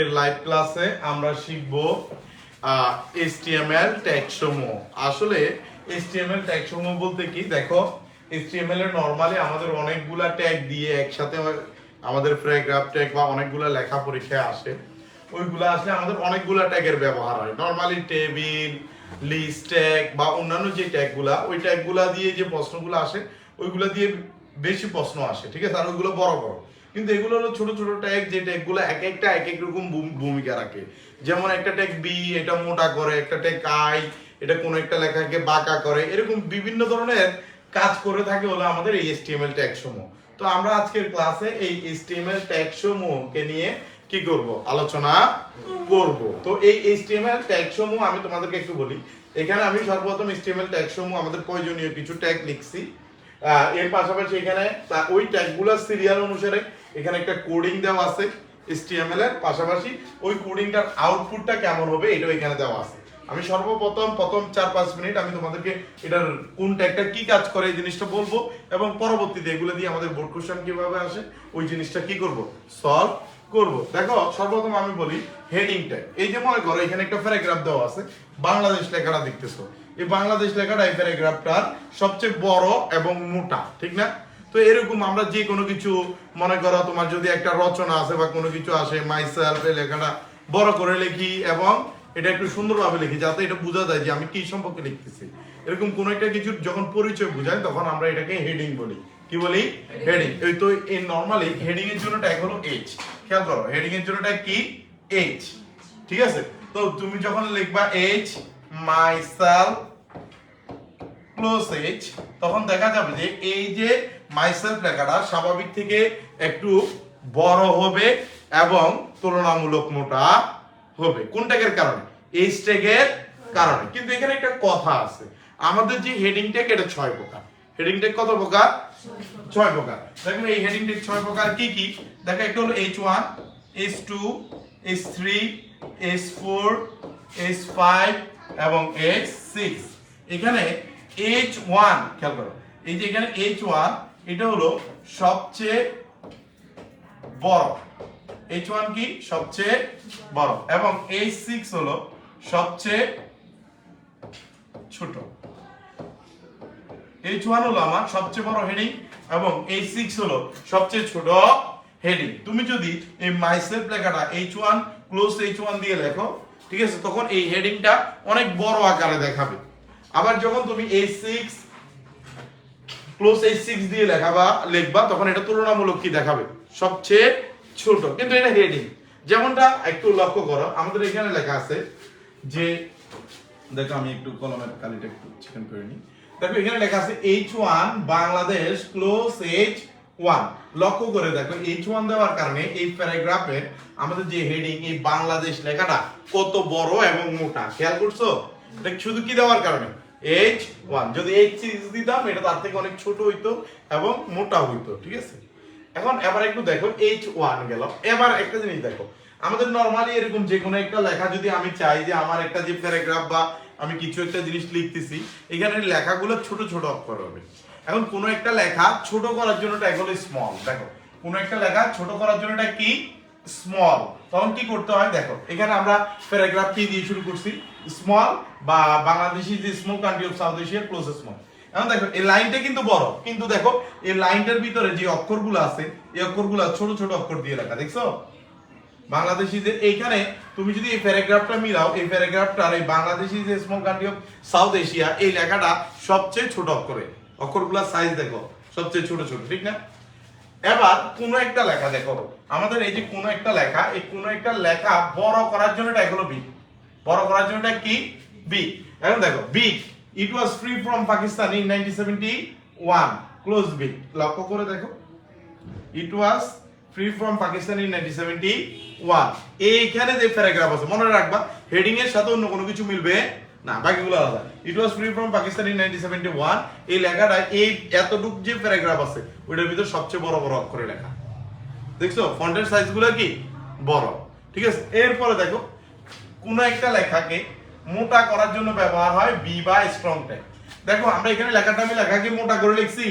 এর লাইভ ক্লাসে আমরা শিখব ট্যাগ সমূহ। আসলে HTML ট্যাগ সমূহ বলতে কি? দেখো HTML এর নরমালি আমাদের অনেকগুলা ট্যাগ দিয়ে একসাথে আমাদের প্যারাগ্রাফ ট্যাগ বা অনেকগুলা লেখা পরীক্ষায় আসে। ওইগুলা আসলে আমাদের অনেকগুলা ট্যাগের ব্যবহার হয়। নরমালি টেবিল লিস্ট ট্যাগ বা অন্যান্য যে ট্যাগগুলা ওই ট্যাগগুলা দিয়ে যে প্রশ্নগুলো আসে, ওইগুলা দিয়ে বেশি প্রশ্ন আসে, ঠিক আছে? আর ওইগুলো বড় বড়। কিন্তু এগুলো হলো ছোট ছোট ট্যাগ যে ট্যাগগুলো এক একটা এক এক রকম ভূম- ভূমিকা রাখে। যেমন একটা ট্যাগ বি এটা মোটা করে, একটা ট্যাগ আই এটা কোনো একটা লেখাকে বাঁকা করে, এরকম বিভিন্ন ধরনের কাজ করে থাকে হলো আমাদের এই HTML ট্যাগ সমূহ। তো আমরা আজকের ক্লাসে এই HTML ট্যাগ সমূহকে নিয়ে কি করব? আলোচনা করব। তো এই HTML ট্যাগ সমূহ আমি তোমাদেরকে একটু বলি। এখানে আমি সর্বপ্রথম HTML ট্যাগ সমূহ, আমাদের প্রয়োজনীয় কিছু ট্যাগ লিখছি। এর পাশাপাশি এখানে ওই ট্যাগগুলোর সিরিয়াল অনুসারে এখানে একটা কোডিং দেওয়া আছে, HTML এর পাশাপাশি ওই কোডিংটার আউটপুটটা কেমন হবে এটাও এখানে দেওয়া আছে। আমি সর্বপ্রথম প্রথম চার পাঁচ মিনিট আমি তোমাদেরকে এটার কোন ট্যাগটা কি কাজ করে এই জিনিসটা বলব এবং পরবর্তীতে এগুলো দিয়ে আমাদের বোর্ড কোশ্চেন কীভাবে আসে, ওই জিনিসটা কি করব? সলভ করব। দেখো, সর্বপ্রথম আমি বলি হেডিং ট্যাগ এই যে মনে করো, এখানে একটা প্যারাগ্রাফ দেওয়া আছে, বাংলাদেশ লেখাটা দেখতেছো। এই বাংলাদেশ লেখাটা এই প্যারাগ্রাফটার সবচেয়ে বড় এবং মোটা, ঠিক না? তো এরকম আমরা যে কোনো কিছু মনে করো তোমার যদি একটা রচনা আছে বা কোনো কিছু আসে মাইসেলফ এই লেখাটা বড় করে লিখি এবং এটা একটু সুন্দরভাবে লিখি যাতে এটা বোঝা যায় যে আমি কি সম্পর্কে লিখতেছি। এরকম কোনো একটা কিছু যখন পরিচয় বোঝায় তখন আমরা এটাকে হেডিং বলি। কি বলি? হেডিং এই তো এই নরমালি হেডিং এর জন্য ট্যাগ হলো এইচ খেয়াল করো হেডিং এর জন্য ট্যাগ কি? এইচ ঠিক আছে? তো তুমি যখন লিখবা এইচ মাইসেলফ ক্লোজ এইচ তখন দেখা যাবে যে এই যে মাইসেলফ লেখাটা স্বাভাবিক থেকে একটু বড় হবে এবং তুলনামূলক মোটা হবে। কোন ট্যাগের কারণে? এইচ ট্যাগের কারণে। কিন্তু এখানে একটা কথা আছে। আমাদের যে হেডিং ট্যাগ এটা ছয় প্রকার। হেডিং ট্যাগ কত প্রকার? ছয় প্রকার। দেখুন, এই হেডিং ট্যাগ ছয় প্রকার কি কি? দেখো, একটা হলো H one H two H three H four H five এবং এইচ সিক্স এখানে এইচ ওয়ান খেয়াল করো, এই যে এখানে এইচ ওয়ান এটা হলো সবচেয়ে বড়। এইচ ওয়ান কি? সবচেয়ে বড়। এবং এইচ সিক্স হলো সবচেয়ে ছোট। এইচ ওয়ান হলো আমার সবচেয়ে বড় হেডিং এবং এইচ সিক্স হলো সবচেয়ে ছোট হেডিং তুমি যদি এই মাইসেলফ লেখাটা H one close H one দিয়ে লেখো, ঠিক আছে? তখন এই হেডিংটা অনেক বড় আকারে দেখাবে। আবার যখন তুমি H six close H six দিয়ে লেখাবা, লিখবা, তখন এটা তুলনামূলক কি দেখাবে? সবচেয়ে ছোট। কিন্তু এটা হেডিং যেমনটা একটু লক্ষ্য করো, আমাদের এখানে লেখা আছে যে, দেখো আমি একটু কলমের কালিটা একটু চিকেন করে নিই। দেখো এখানে লেখা আছে H one Bangladesh close H one লক্ষ্য করে দেখো এইচ ওয়ান দেওয়ার কারণে এই প্যারাগ্রাফের আমাদের যে হেডিং এই বাংলাদেশ লেখাটা কত বড় এবং মোটা। খেয়াল করছ? এটা শুধু কি দেওয়ার কারণে? এইচ ওয়ান যদি এইচ সিক্স দিতাম এটা তার থেকে অনেক ছোট হইতো এবং মোটা হইতো, ঠিক আছে? এখন এবার একটু দেখো এইচ ওয়ান গেল। এবার একটা জিনিস দেখো, আমাদের নর্মালি এরকম যে কোনো একটা লেখা যদি আমি চাই যে আমার একটা যে প্যারাগ্রাফ বা আমি কিছু একটা জিনিস লিখতেছি, এখানে লেখাগুলো ছোট ছোট অক্ষর হবে। এখন কোনো একটা লেখা ছোট করার জন্য ট্যাগ হলো স্মল দেখো, কোনো একটা লেখা ছোট করার জন্য এটা কি? স্মল তখন কি করতে হয়? দেখো, এখানে আমরা প্যারাগ্রাফ কি দিয়ে শুরু করছি? স্মল বা বাংলাদেশি যে স্মল কান্ট্রি অফ সাউথ এশিয়ার ক্লোজ স্মল এখন দেখো, এই লাইনটা কিন্তু বড়। কিন্তু দেখো, এই লাইনটার ভিতরে যে অক্ষরগুলো আছে, এই অক্ষরগুলো ছোট ছোট অক্ষর দিয়ে লেখা, দেখছ? বাংলাদেশি যে, এইখানে তুমি যদি এই প্যারাগ্রাফটা মিলাও, এই প্যারাগ্রাফটার এই বাংলাদেশি যে small country of South Asia এই লেখাটা সবচেয়ে ছোট অক্ষরে। অক্ষরগুলোর সাইজ দেখো, সবচেয়ে ছোট ছোট, ঠিক না? এবার কোন একটা লেখা দেখো। আমাদের এই যে কোন একটা লেখা, এই কোন একটা লেখা বড় করার জন্য এটা হলো বি বড় করার জন্য এটা কি? বি এখন দেখো B it was free from Pakistan in 1971 close B লক্ষ্য করে দেখো। It was free from Pakistan in 1971 এইখানে যে প্যারাগ্রাফ আছে, মনে রাখবা হেডিং এর সাথে অন্য কোনো কিছু মিলবে না, বাকিগুলো আলাদা। It was free from Pakistan in 1971 এই লেখাটা, এই এতটুক যে প্যারাগ্রাফ আছে, ওইটার ভিতর সবচেয়ে বড় বড় অক্ষরে লেখা। দেখছ? ফন্টের সাইজগুলো কি? বড়। ঠিক আছে? এরপরে দেখো কোনো একটা লেখাকে মোটা করার জন্য ব্যবহার হয় বি বা স্ট্রং ট্যাগ দেখো, আমরা এখানে লেখাটা আমি লেখাকে মোটা করে লিখছি।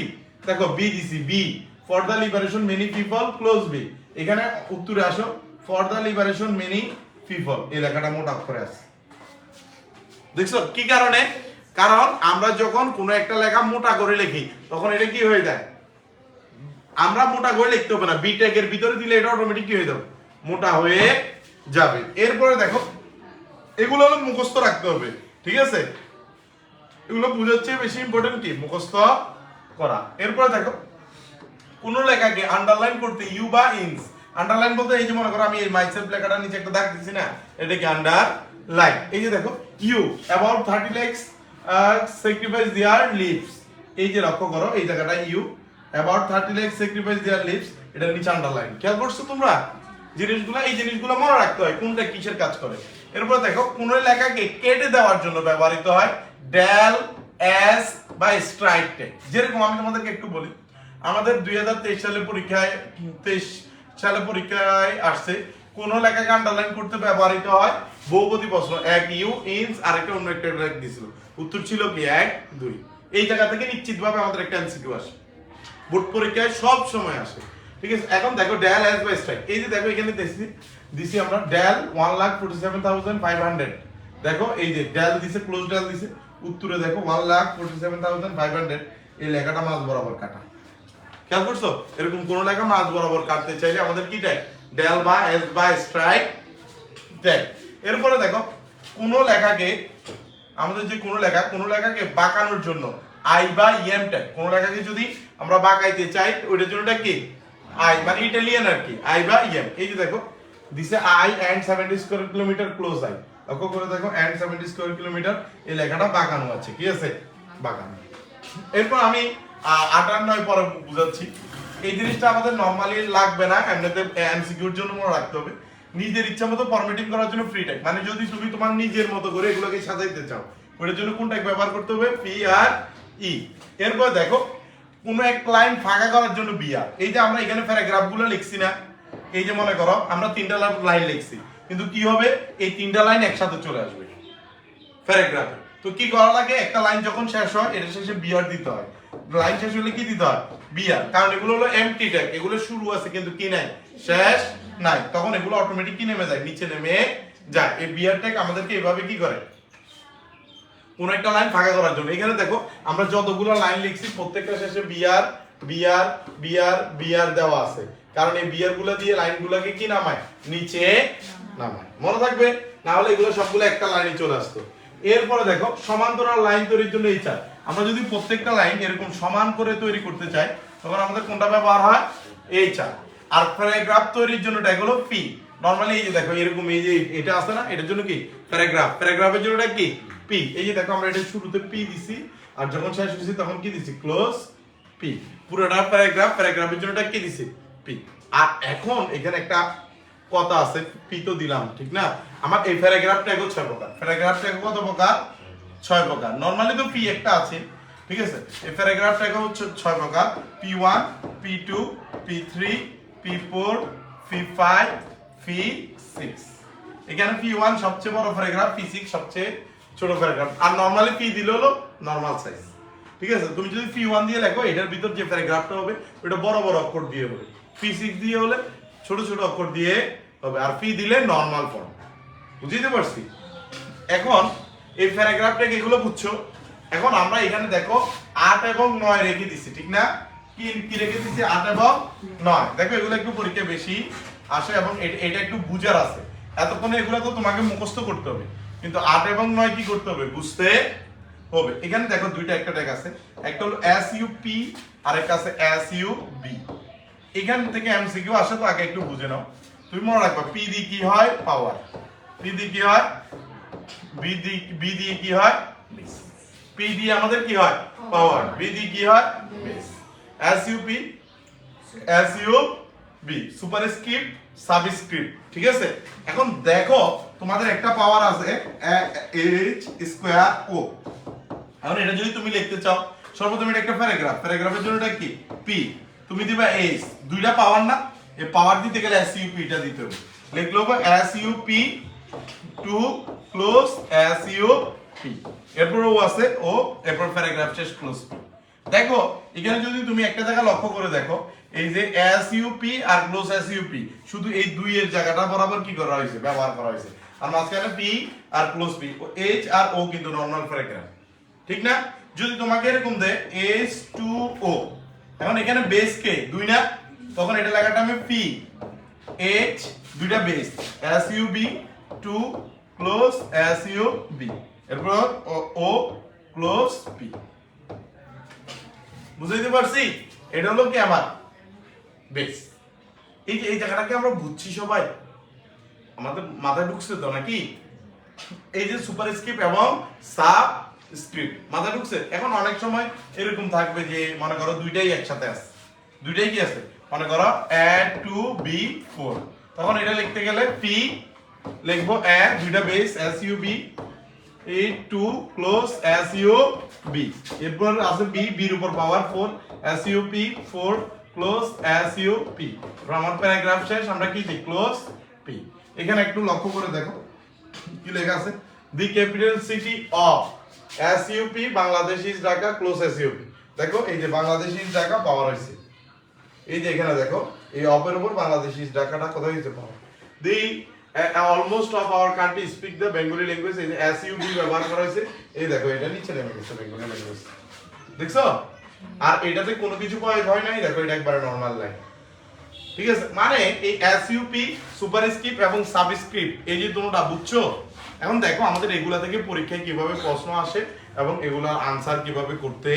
দেখো বি দিছি B for the liberation many people close B এখানে উত্তরে আসো for the liberation many people এই লেখাটা মোটা অক্ষরে আছে দেখছ, কি কারণে? কারণ আমরা যখন কোনো একটা লেখা মোটা করে লিখি, তখন এটা কি হয়ে যায়? আমরা মোটা করে লিখতে হবে না। বিটেক এর ভিতরে দিলে এটা অটোমেটিক কি হয়ে যাবে? মোটা হয়ে যাবে। এরপরে দেখো এগুলো হলো মুখস্থ রাখতে হবে, ঠিক আছে? এগুলো বোঝার চেয়ে বেশি ইম্পর্টেন্ট কি? মুখস্থ করা। এরপরে দেখো কোন লেখাকে আন্ডারলাইন করতে ইউ বা ইনস আন্ডারলাইন বলতে এই যে মনে করো আমি এই মাইসেলফ লেখাটার নিচে একটা দাগ দিছি না, এটাকে আন্ডারলাইন এই যে দেখো you about thirty lakhs sacrifice their lives এই যে লক্ষ্য করো, এই জায়গাটা you about thirty lakhs sacrifice their lives এটার নিচে আন্ডারলাইন খেয়াল করছ তোমরা? জিনিসগুলো, এই জিনিসগুলো মনে রাখতে হয়, কোনটা কিসের কাজ করে। এরপর দেখো, কোন লেখাকে কেটে দেওয়ার জন্য ব্যবহৃত হয় ড্যাল এস বা স্ট্রাইক টেক। যেরকম আমি তোমাদেরকে একটু বলি, আমাদের দুই হাজার তেইশ সালে পরীক্ষায়, তেইশ সালে পরীক্ষায় আসছে, কোন লেখাকে আন্ডারলাইন করতে ব্যবহৃত হয় বহুপতি প্রশ্ন, এক ইউ, ইনস, আরেকটা অন্য একটা লেখ উত্তর ছিল কি? এক, দুই। এই জায়গা থেকে নিশ্চিতভাবে আমাদের একটা এমসিকিউ আসে। বোর্ড পরীক্ষায় সব সময় আসে। ঠিক আছে, এখন দেখো ড্যাল এস বাই স্ট্রাইক এই যে দেখো এখানে দিছি দিছি আমরা del one lakh forty seven thousand five hundred দেখো এই যে ড্যাল দিছে ক্লোজ ড্যাল দিছে, উত্তরে দেখো one lakh forty seven thousand five hundred এই লেখাটা মাঝ বরাবর কাটা। খেয়াল করছ? এরকম কোন লেখা মাঝ বরাবর কাটতে চাইলে আমাদের কি ট্যাগ ডেল বা এস বা স্ট্রাইক ট্যাগ এরপরে দেখো, কোন লেখাকে, আমাদের যে কোন লেখা, কোন লেখাকে বাঁকানোর জন্য আই বা ইএম ট্যাগ কোন লেখাকে যদি আমরা বাঁকাইতে চাই, ওইটার জন্য কি? আই মানে ইটালিয়ান আর কি আই বা ইএম এই যে দেখো দিছে I and 70 square kilometre close I লক্ষ্য করে দেখো এন্ড 70 স্কয়ার কিলোমিটার এই লেখাটা বাঁকানো আছে কি আছে? বাঁকানো। এরপর আমি আহ, আট আর নয় পরে বুঝাচ্ছি। এই জিনিসটা আমাদের নর্মালি লাগবে না এমনিতে এমসিকিউর জন্য মনে রাখতে হবে। নিজের ইচ্ছা মতো ফরম্যাটিং করার জন্য ফ্রি ট্যাগ মানে যদি তুমি তোমার নিজের মতো করে এগুলোকে সাজাইতে চাও ওটার জন্য কোন ট্যাগ ব্যবহার করতে হবে? পি আর ই এরপর দেখো কোনো এক লাইন ফাঁকা করার জন্য বিআর এই যে আমরা এখানে প্যারাগ্রাফগুলো লিখছি না, এই যে মনে করো, আমরা তিনটা লাইন লিখছি। কিন্তু কি হবে? এই তিনটা লাইন একসাথে চলে আসবে। প্যারাগ্রাফে তো কি করা লাগে? একটা লাইন যখন শেষ হয়, এটা শেষে বিয়ার দিতে হয়। লাইন শেষ হলে কি দিতে হয়? বিয়ার কারণ এগুলো হলো এমটি ট্যাগ এগুলো শুরু আছে কিন্তু কি নাই? শেষ নাই। তখন এগুলো অটোমেটিক কি নেমে যায়? নিচে নেমে যায়। এই বিআর ট্যাগ আমাদেরকে এভাবে কি করে? কোন একটা লাইন ফাঁকা করার জন্য। এখানে দেখো, আমরা যতগুলো লাইন লিখছি, প্রত্যেকটা শেষে বিআর বিআর বিআর বিআর দেওয়া আছে। কারণ এই বিআরগুলো দিয়ে লাইন গুলাকে কি নামায়? নিচে নামায়। মনে থাকবে? না হলে এগুলো সবগুলো একটা লাইনে চলে আসতো। এরপরে দেখো, সমান্তরাল লাইন তৈরির জন্য এই চার। আমরা যদি প্রত্যেকটা লাইন এরকম সমান করে তৈরি করতে চাই, তখন আমাদের কোনটা ব্যবহার হয়? এই চার। আর প্যারাগ্রাফ তৈরির জন্য এটা হলো পি নরমালি এই যে দেখো, এরকম এই যে এটা আছে না, এটার জন্য কি? প্যারাগ্রাফ প্যারাগ্রাফের জন্য এটা কি? পি এই যে দেখো, আমরা এটা শুরুতে পি দিছি, আর যখন শেষ হয়েছে তখন কি দিছি? ক্লোজ পি পুরোটা প্যারাগ্রাফ প্যারাগ্রাফের জন্য কি দিছি? পি আর এখন এখানে একটা কথা আছে পি তো দিলাম, ঠিক না? আমার এই প্যারাগ্রাফ ট্যাগও ছয় প্রকার। প্যারাগ্রাফ ট্যাগ কত প্রকার? ছয় প্রকার। নরমালি তো পি একটা আছে, ঠিক আছে? এই প্যারাগ্রাফ ট্যাগও হচ্ছে ছয় প্রকার। P one P two P three P four P five P six এখানে পি ওয়ান সবচেয়ে বড় প্যারাগ্রাফ পি সিক্স সবচেয়ে ছোট প্যারাগ্রাফ আর নরমালি পি দিলে হলো নর্মাল সাইজ ঠিক আছে? তুমি যদি পি ওয়ান দিয়ে লেখো, এটার ভিতর যে প্যারাগ্রাফটা হবে ওটা বড় বড় অক্ষর দিয়ে হবে। পি সিক্স দিয়ে হলে ছোট ছোট অক্ষর দিয়ে হবে। আর পি দিলে নর্মাল ফর্ম বুঝতে পারছি? এখন এই প্যারাগ্রাফটাকে এগুলো বুঝছ? এখন আমরা এখানে দেখো, আট এবং নয় রেখে দিছি, ঠিক না? কি কি রেখে দিছি? আট এবং নয়। দেখো, এগুলো একটু পরীক্ষা বেশি আসে এবং এটা একটু বুঝার আছে। এতক্ষণে এগুলো তো তোমাকে মুখস্থ করতে হবে। কিন্তু আট এবং নয় কি করতে হবে? বুঝতে হবে। এখানে দেখো দুইটা একটা ট্যাগ আছে। একটা হলো এস ইউ পি আর একটা আছে এস ইউ বি এখান থেকে এমসিকিউ আসে তো আগে একটু বুঝে নাও। তুমি মনে রাখবা পি দিয়ে কি হয়? পাওয়ার পি দিয়ে কি হয়? বি দি বি দিয়ে কি হয়? পি দিয়ে আমাদের কি হয়? পাওয়ার বি দিয়ে কি হয়? S U P S U B superscript subscript ঠিক আছে? এখন দেখো তোমাদের একটা পাওয়ার আছে এইচ স্কোয়ার ও এখন এটা যদি তুমি লিখতে চাও, সর্বপ্রথম এটা একটা প্যারাগ্রাফ প্যারাগ্রাফের জন্য এটা কি? পি তুমি দিবা এইচ দুইটা পাওয়ার না? এই পাওয়ার দিতে গেলে এস টা দিতে হবে। লিখলো S U P two close S U P এরপর ও আছে ও এরপর প্যারাগ্রাফ শেষ ক্লোজ দেখো, এখানে যদি তুমি একটা জায়গা লক্ষ্য করে দেখো, এই যে এস ইউপি আর ক্লোজ এস ইউপি শুধু এই দুই এর জায়গাটা বরাবর কি করা হয়েছে? ব্যবহার করা হয়েছে। আর মাঝখানে পি আর ক্লোজ পি এইচ আর ও কিন্তু নর্মাল প্যারাগ্রাফ ঠিক না? যদি তোমাকে এরকম দেয় এইচ টু ও এখন এখানে বেস কে? দুই না? তখন এটা লেখাটা আমি পি এইচ দুইটা base S U B two close S U B এরপর ও ক্লোজ পি বুঝাইতে পারছি? এটা হলো কি আমার? বেস এই যে, এই জায়গাটাকে আমরা বুঝছি সবাই। আমাদের মাথায় ঢুকছে তো নাকি? এই যে সুপার স্ক্রিপ্ট এবং সাব স্ক্রিপ্ট মাথায় ঢুকছে? এখন অনেক সময় এরকম থাকবে যে, মনে করো দুইটাই একসাথে আছে। দুইটাই কি আছে? মনে করো অ্যাড টু বি ফোর তখন এটা লিখতে গেলে পি লিখব অ্যাড দুইটা বেস এস ইউ বি এই two close S U B এরপর আছে বি বির উপর power four S U P four close S U P আমার প্যারাগ্রাফ শেষ, আমরা কি দিই ক্লোজ পি এখানে একটু লক্ষ্য করে দেখো, কি লেখা আছে? The capital city of S U P Bangladesh is Dhaka close S U P দেখো, এই যে বাংলাদেশ ইজ ঢাকা পাওয়ার হয়েছে। এই যে এখানে দেখো, এই অপের উপর বাংলাদেশ ইজ ঢাকাটা কোথায় হয়েছে? Power the almost of our country speak the Bengali language এই যে এস ইউপি ব্যবহার করা হয়েছে। এই দেখো, এটা নিচে নেমে গেছে বেঙ্গলি ল্যাঙ্গুয়েজ দেখছ? আর এটাতে কোনো কিছু পয়েন্ট হয় নাই, দেখো, এটা একবারে নরমাল লাইন ঠিক আছে? মানে এই এসইউপি সুপার স্ক্রিপ্ট এবং সাবস্ক্রিপ্ট এই যে দুটোটা বুঝছ? এখন দেখো আমাদের এগুলা থেকে পরীক্ষায় কীভাবে প্রশ্ন আসে এবং এগুলা আনসার কীভাবে করতে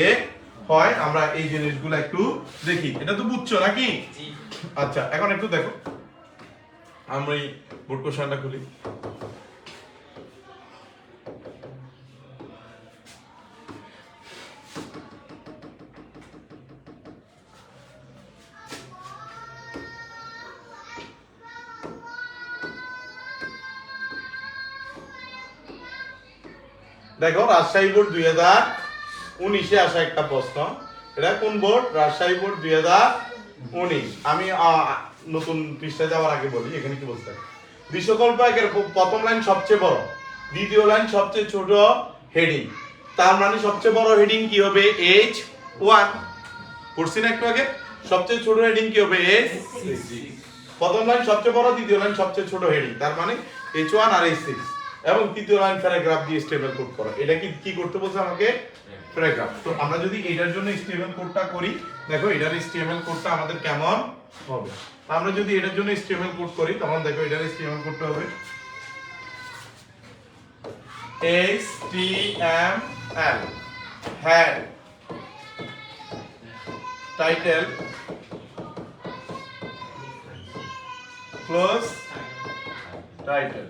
হয়। আমরা এই জিনিসগুলো একটু দেখি। এটা তো বুঝছ নাকি? আচ্ছা এখন একটু দেখো। আমরা এই বোর্ড কোশ্চেনটা খুলি। দেখো, রাজশাহী বোর্ড দুই হাজার উনিশে আসা একটা প্রশ্ন। এটা কোন বোর্ড? রাজশাহী বোর্ড দুই হাজার উনিশ। আমি নতুন পৃষ্ঠায় যাওয়ার আগে বলি, এখানে কি বলতে বিশ্বকল্প একের প্রথম লাইন সবচেয়ে বড়, দ্বিতীয় লাইন সবচেয়ে ছোট হেডিং। তার মানে সবচেয়ে বড় হেডিং কি হবে? এইচ ওয়ান পড়ছি না একটু আগে? সবচেয়ে ছোট হেডিং কি হবে? এইচ প্রথম লাইন সবচেয়ে বড়, দ্বিতীয় লাইন সবচেয়ে ছোট হেডিং। তার মানে এইচ ওয়ান আর এইচ সিক্স এবং তৃতীয় লাইন প্যারাগ্রাফ দিয়ে স্টেবল কোড করা। এটা কি কি করতে বলছে আমাকে? প্যারাগ্রাফ। তো আমরা যদি এটার জন্য স্টেবল কোডটা করি, দেখো এটার স্টেবল কোডটা আমাদের কেমন হবে? আমরা যদি এটার জন্য স্টেবল কোড করি, তখন দেখো এটার স্টেবল কোডটা হবে H T M L head title close title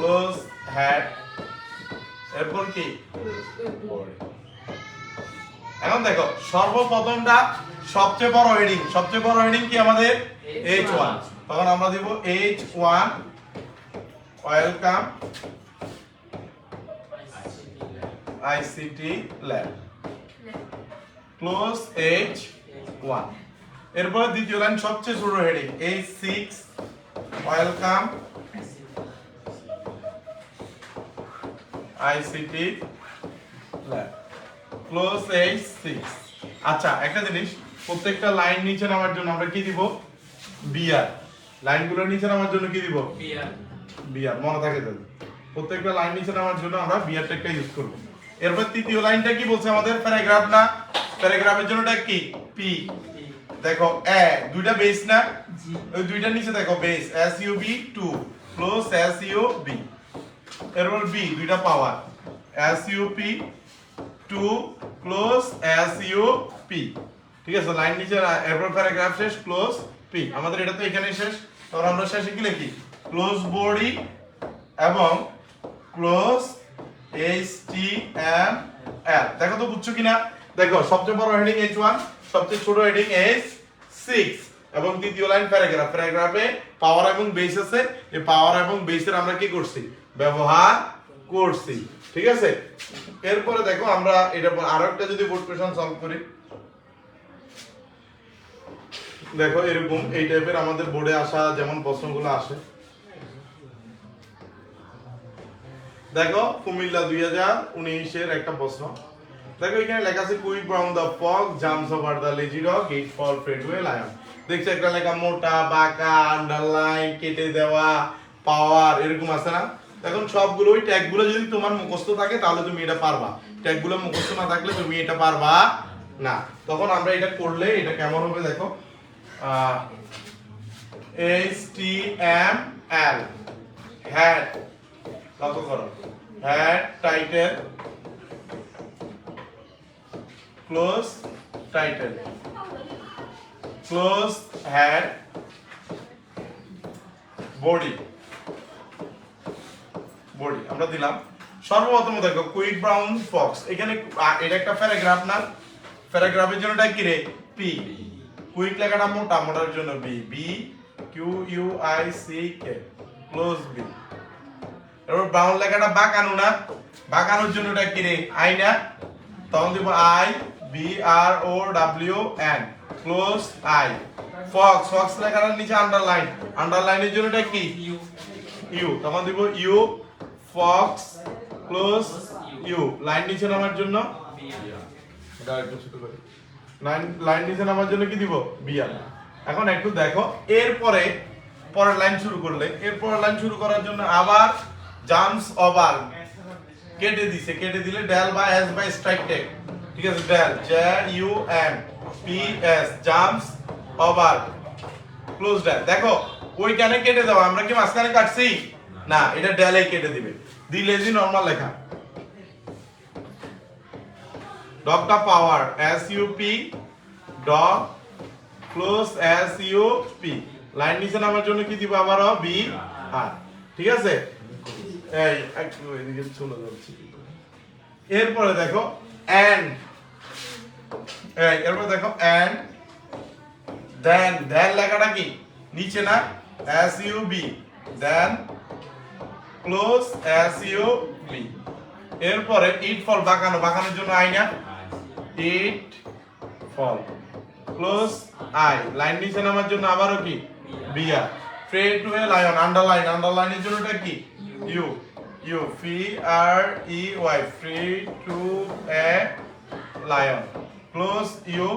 close hat এরপর কি? এখন দেখো, সর্বপ্রথমটা সবচেয়ে বড় হেডিং সবচেয়ে বড় হেডিং কি আমাদের? এইচ ওয়ান তখন আমরা দিব H one welcome ICT lab close H one এরপর দ্বিতীয় লাইন সবচেয়ে ছোট heading H six welcome ICT lab close H six আচ্ছা একটা জিনিস প্রত্যেকটা লাইন নিচে নামার জন্য আমরা কি দিব? বিআর লাইনগুলোর নিচে নামার জন্য কি দিব? বিআর মনে থাকে তাহলে প্রত্যেকটা লাইন নিচে নামার জন্য আমরা বিআর ট্যাগটা ইউজ করব। এরপর তৃতীয় লাইনটা কি বলছে আমাদের? প্যারাগ্রাফ না? প্যারাগ্রাফের জন্য জন্যটা কি? পি দেখো এ দুইটা বেস না? ওই দুইটার নিচে দেখো base S U B two close S U B এরপর বি দুইটা power S U P two close S U P ঠিক আছে লাইন নিচে এরপর প্যারাগ্রাফ শেষ ক্লোজ পি আমাদের এটা তো এখানেই শেষ। তখন আমরা শেষে কি লিখি? ক্লোজ বডি এবং close H T M L দেখো তো বুঝছ কিনা? দেখো, সবচেয়ে বড় হেডিং এইচ ওয়ান সবচেয়ে ছোট হেডিং এইচ সিক্স এবং দ্বিতীয় লাইন প্যারাগ্রাফ প্যারাগ্রাফে পাওয়ার এবং বেস আছে। এই পাওয়ার এবং বেসের আমরা কি করছি? ব্যবহার করছি, ঠিক আছে? এরপরে দেখো আমরা এটা আরও একটা যদি বোর্ড কোশ্চেন সলভ করি। দেখো এরকম এই টাইপের আমাদের বোর্ডে আসা যেমন প্রশ্নগুলো আসে। দেখো কুমিল্লা দুই হাজার উনিশের একটা প্রশ্ন। দেখো এখানে লেখা আছে quick brown the fog jumps over the lazy dog it fall fred way lion দেখছ একটা লেখা, মোটা, বাঁকা আন্ডারলাইন কেটে দেওয়া পাওয়ার এরকম আছে না? এখন সবগুলো ওই ট্যাগগুলো যদি তোমার মুখস্থ থাকে, তাহলে তুমি এটা পারবা। ট্যাগগুলো মুখস্থ না থাকলে তুমি এটা পারবা না। তখন আমরা এটা করলে এটা কেমন হবে দেখো? H T M L head কত করো। Head title close title close head body body, আমরা দিলাম সর্বপ্রথম দেখো কুইক ব্রাউন ফক্স। এখানে এটা একটা প্যারাগ্রাফ না? প্যারাগ্রাফের জন্য এটা কি রে? পি কুইক লেখাটা মোটা, মোটার জন্য B B Q U I C K close B এবার ব্রাউন লেখাটা বাঁকানো না? বাঁকানোর জন্য এটা কি রে? আই না? তখন দিব I B R O W N close I fox fox লেখাটার নিচে আন্ডারলাইন আন্ডারলাইনের জন্য এটা কি? ইউ ইউ তখন দিব U fox close U line নিচে নামার জন্য? লাইন লাইন নিচে নামার জন্য কি দিব? বিয়ার এখন একটু দেখো। এরপরে পরের লাইন শুরু করলে। এরপরের লাইন শুরু করার জন্য আবার জাম্পস ওভার কেটে দিছে। কেটে দিলে ডেল বা এস বাই স্ট্রাইক টেক ঠিক আছে? Del J U M P S jumps over close del দেখো ওইখানে কেটে দাও আমরা কি মাঝখানে কাটছি? না, এটা ডেলে কেটে দিবে। দিলে জি নরমাল লেখা। ডগটা power S U P dog close S U P line নিচে নামার জন্য কি দিব আবার বি আর ঠিক আছে? এই, একটু এদিকে চলে যাচ্ছি। এরপরে দেখো এন্ড এই, এরপরে দেখো এন্ড দেন দেন লেখাটা কি? নিচে না? S U B then close S U B এরপরে ইট ফল বাঁকানো, বাঁকানোর জন্য আইনা it fall close I line নিচে নামার জন্য আবারও কি? বিয়া free to a lion underline আন্ডারলাইনের জন্য এটা কি? U U fee R E Y free to a lion close U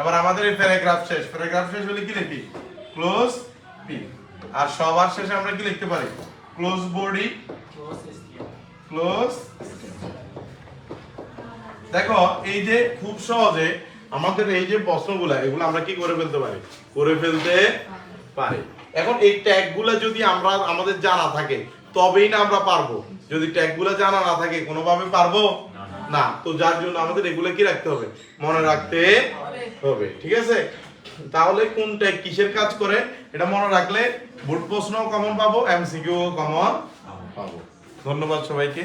এবার আমাদের এই প্যারাগ্রাফ শেষ। প্যারাগ্রাফ শেষ হলে কি লিখি ক্লোজ পি আর সবার শেষে আমরা কি লিখতে পারি? ক্লোজ বডি ক্লোজ দেখো এই যে খুব সহজে আমাদের এই যে প্রশ্নগুলা এগুলো আমরা কি করে ফেলতে পারি? করে ফেলতে পারি। এখন এই ট্যাগগুলো যদি আমরা আমাদের জানা থাকে তবেই না আমরা পারব। যদি ট্যাগগুলো জানা না থাকে কোনোভাবে পারব? না তো যার জন্য আমাদের এগুলো কি রাখতে হবে? মনে রাখতে হবে। ঠিক আছে? তাহলে কোনটা, কিসের কাজ করে? এটা মনে রাখলে বোর্ড প্রশ্ন কমন পাবো এমসিকিউ কমন পাবো। ধন্যবাদ সবাইকে।